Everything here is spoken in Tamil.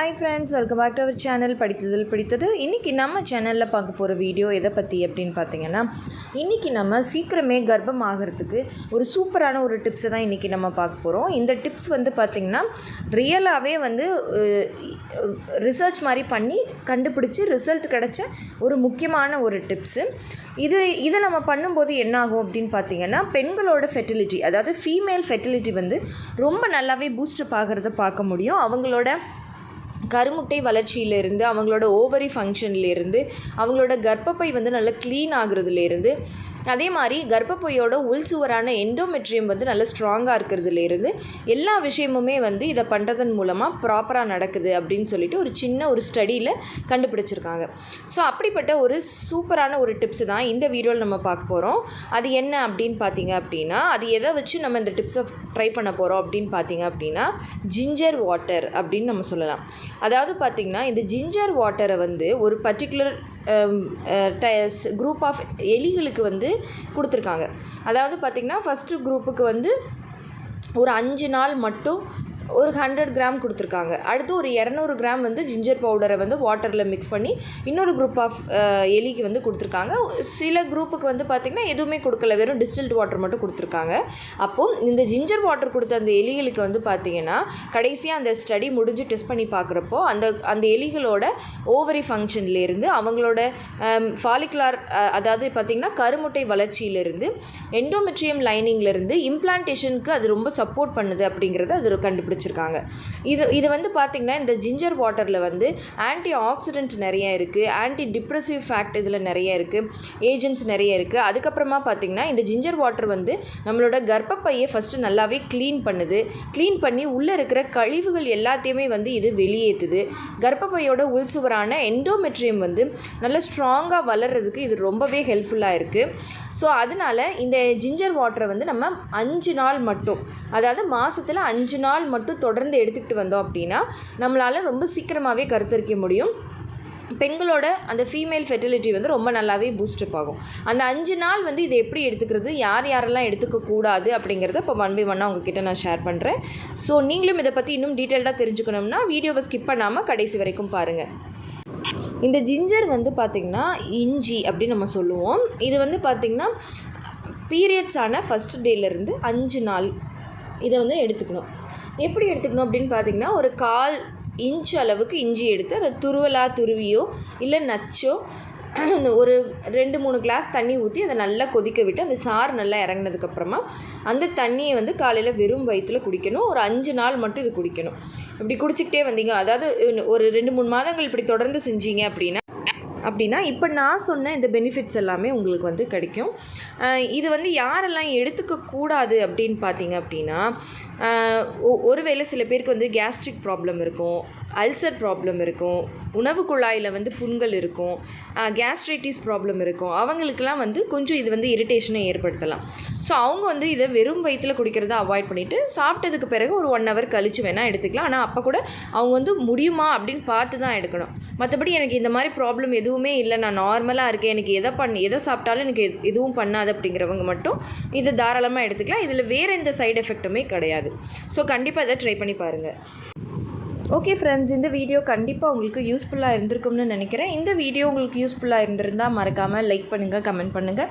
Hi friends welcome back to our channel படித்ததில் பிடித்தது. இன்றைக்கி நம்ம சேனலில் பார்க்க போகிற வீடியோ எதை பற்றி அப்படின்னு பார்த்தீங்கன்னா இன்றைக்கி நம்ம சீக்கிரமே கர்ப்பம் ஆகிறதுக்கு ஒரு சூப்பரான ஒரு டிப்ஸை தான் இன்றைக்கி நம்ம பார்க்க போகிறோம் இந்த டிப்ஸ் வந்து பார்த்திங்கன்னா ரியலாகவே வந்து ரிசர்ச் மாதிரி பண்ணி கண்டுபிடிச்சி ரிசல்ட் கிடச்ச ஒரு முக்கியமான ஒரு டிப்ஸு இது இதை நம்ம பண்ணும்போது என்ன ஆகும் அப்படின்னு பார்த்தீங்கன்னா பெண்களோட ஃபெர்டிலிட்டி அதாவது ஃபீமேல் ஃபெர்டிலிட்டி வந்து ரொம்ப நல்லாவே பூஸ்டப் ஆகிறத பார்க்க முடியும். அவங்களோட கருமுட்டை வளர்ச்சியிலேருந்து அவங்களோட ஓவரி ஃபங்க்ஷன்லேருந்து அவங்களோட கர்ப்பப்பை வந்து நல்லா க்ளீன் ஆகுறதுலேருந்து அதே மாதிரி கர்ப்பப்பையோட உள் சுவரான எண்டோமெட்ரியம் வந்து நல்லா ஸ்ட்ராங்காக இருக்கிறதுலேருந்து எல்லா விஷயமுமே வந்து இதை பண்ணுறதன் மூலமாக ப்ராப்பராக நடக்குது அப்படின்னு சொல்லிட்டு ஒரு சின்ன ஒரு ஸ்டடியில் கண்டுபிடிச்சிருக்காங்க. ஸோ அப்படிப்பட்ட ஒரு சூப்பரான ஒரு டிப்ஸ் தான் இந்த வீடியோவில் நம்ம பார்க்க போகிறோம் அது என்ன அப்படின்னு பார்த்தீங்க அப்படின்னா அது எதை வச்சு நம்ம இந்த டிப்ஸை ட்ரை பண்ண போகிறோம் அப்படின்னு பார்த்தீங்க அப்படின்னா ஜிஞ்சர் வாட்டர் அப்படின்னு நம்ம சொல்லலாம். அதாவது பார்த்திங்கன்னா இந்த ஜிஞ்சர் வாட்டரை வந்து ஒரு பர்டிகுலர் குரூப் ஆஃப் எலிகளுக்கு வந்து கொடுத்துருக்காங்க. அதாவது பார்த்திங்கன்னா ஃபஸ்ட்டு குரூப்புக்கு வந்து ஒரு அஞ்சு நாள் மட்டும் ஒரு ஹண்ட்ரட் கிராம் கொடுத்துருக்காங்க. அடுத்து ஒரு இரநூறு கிராம் வந்து ஜிஞ்சர் பவுடரை வந்து வாட்டரில் மிக்ஸ் பண்ணி இன்னொரு குரூப் ஆஃப் எலிக்கு வந்து கொடுத்துருக்காங்க. சில குரூப்புக்கு வந்து பார்த்திங்கன்னா எதுவுமே கொடுக்கல. வெறும் டிஸ்டில்ட் வாட்டர் மட்டும் கொடுத்துருக்காங்க. அப்போது இந்த ஜிஞ்சர் வாட்டர் கொடுத்த அந்த எலிகளுக்கு வந்து பார்த்திங்கன்னா கடைசியாக அந்த ஸ்டடி முடிஞ்சு டெஸ்ட் பண்ணி பார்க்குறப்போ அந்த அந்த எலிகளோட ஓவரி ஃபங்க்ஷன்லேருந்து அவங்களோட ஃபாலிகுலார் அதாவது பார்த்திங்கன்னா கருமுட்டை வளர்ச்சியிலேருந்து எண்டோமெட்ரியம் லைனிங்லேருந்து இம்ப்ளான்டேஷனுக்கு அது ரொம்ப சப்போர்ட் பண்ணுது அப்படிங்கிறத அது கண்டுபிடிச்சி வச்சுருக்காங்க. இது இது வந்து பார்த்திங்கன்னா இந்த ஜிஞ்சர் வாட்டரில் வந்து ஆன்டி ஆக்சிடென்ட் நிறைய இருக்குது ஆன்டி டிப்ரெசிவ் ஃபேக்ட் இதில் நிறைய இருக்குது ஏஜென்ட்ஸ் நிறைய இருக்குது அதுக்கப்புறமா பார்த்திங்கன்னா இந்த ஜிஞ்சர் வாட்டர் வந்து நம்மளோட கர்ப்பப்பையை ஃபஸ்ட்டு நல்லாவே க்ளீன் பண்ணுது. க்ளீன் பண்ணி உள்ளே இருக்கிற கழிவுகள் எல்லாத்தையுமே வந்து இது வெளியேற்றுது கர்ப்பப்பையோட உள் சுவரான எண்டோமெட்ரியம் வந்து நல்லா ஸ்ட்ராங்காக வளர்கிறதுக்கு இது ரொம்பவே ஹெல்ப்ஃபுல்லாக இருக்குது ஸோ அதனால் இந்த ஜிஞ்சர் வாட்டரை வந்து நம்ம அஞ்சு நாள் மட்டும் அதாவது மாதத்தில் அஞ்சு நாள் மட்டும் மட்டும் தொடர்ந்து எடுத்துக்கிட்டு வந்தோம் அப்படின்னா நம்மளால் ரொம்ப சீக்கிரமாகவே கருத்தரிக்க முடியும். பெண்களோட அந்த ஃபீமேல் ஃபெர்டிலிட்டி வந்து ரொம்ப நல்லாவே பூஸ்டப் ஆகும். அந்த அஞ்சு நாள் வந்து இதை எப்படி எடுத்துக்கிறது யார் யாரெல்லாம் எடுத்துக்கக்கூடாது அப்படிங்கிறத இப்போ ஒன் பை ஒன்னாக உங்ககிட்ட நான் ஷேர் பண்ணுறேன் ஸோ நீங்களும் இதை பற்றி இன்னும் டீட்டெயில்டாக தெரிஞ்சுக்கணும்னா வீடியோவை ஸ்கிப் பண்ணாமல் கடைசி வரைக்கும் பாருங்கள் இந்த ஜிஞ்சர் வந்து பார்த்திங்கன்னா இஞ்சி அப்படின்னு நம்ம சொல்லுவோம். இது வந்து பார்த்திங்கன்னா பீரியட்ஸ் ஆன ஃபஸ்ட் டேலேருந்து அஞ்சு நாள் இதை வந்து எடுத்துக்கணும். எப்படி எடுத்துக்கணும் அப்படின்னு பார்த்தீங்கன்னா ஒரு கால் இன்ச் அளவுக்கு இஞ்சி எடுத்து அதை துருவலாக துருவியோ இல்லை நச்சோ ஒரு ரெண்டு மூணு கிளாஸ் தண்ணி ஊற்றி அதை நல்லா கொதிக்க விட்டு அந்த சாறு நல்லா இறங்கினதுக்கப்புறமா அந்த தண்ணியை வந்து காலையில் வெறும் வயிற்றில் குடிக்கணும். ஒரு அஞ்சு நாள் மட்டும் இது குடிக்கணும். இப்படி குடிச்சிக்கிட்டே வந்தீங்க. அதாவது ஒரு ரெண்டு மூணு மாதங்கள் இப்படி தொடர்ந்து செஞ்சீங்க அப்படின்னா அப்படின்னா இப்போ நான் சொன்ன இந்த பெனிஃபிட்ஸ் எல்லாமே உங்களுக்கு வந்து கிடைக்கும். இது வந்து யாரெல்லாம் எடுத்துக்கக்கூடாது அப்படின்னு பார்த்தீங்க அப்படின்னா ஒருவேளை சில பேருக்கு வந்து கேஸ்ட்ரிக் ப்ராப்ளம் இருக்கும் அல்சர் ப்ராப்ளம் இருக்கும் உணவு குழாயில் வந்து புண்கள் இருக்கும் கேஸ்ட்ரைட்டிஸ் ப்ராப்ளம் இருக்கும். அவங்களுக்கெல்லாம் வந்து கொஞ்சம் இது வந்து இரிட்டேஷனை ஏற்படுத்தலாம். ஸோ அவங்க வந்து இதை வெறும் வயிற்றில் குடிக்கிறத அவாய்ட் பண்ணிவிட்டு சாப்பிட்டதுக்கு பிறகு ஒரு ஒன் ஹவர் கழித்து வேணால் எடுத்துக்கலாம். ஆனால் அப்போ கூட அவங்க வந்து முடியுமா அப்படின்னு பார்த்து தான் எடுக்கணும். மற்றபடி எனக்கு இந்த மாதிரி ப்ராப்ளம் எதுவுமே இல்லை. நான் நார்மலாக இருக்கேன். எனக்கு எதை பண்ணி எதை சாப்பிட்டாலும் எனக்கு எதுவும் பண்ணாது அப்படிங்கிறவங்க மட்டும் இதை தாராளமாக எடுத்துக்கலாம். இதில் வேறு எந்த சைடு எஃபெக்ட்டுமே கிடையாது. ஸோ கண்டிப்பாக இதை ட்ரை பண்ணி பாருங்கள் ஓகே ஃப்ரெண்ட்ஸ் இந்த வீடியோ கண்டிப்பாக உங்களுக்கு யூஸ்ஃபுல்லாக இருந்திருக்கும்னு நினைக்கிறேன். இந்த வீடியோ உங்களுக்கு யூஸ்ஃபுல்லாக இருந்திருந்தால் மறக்காமல் லைக் பண்ணுங்கள் கமெண்ட் பண்ணுங்கள்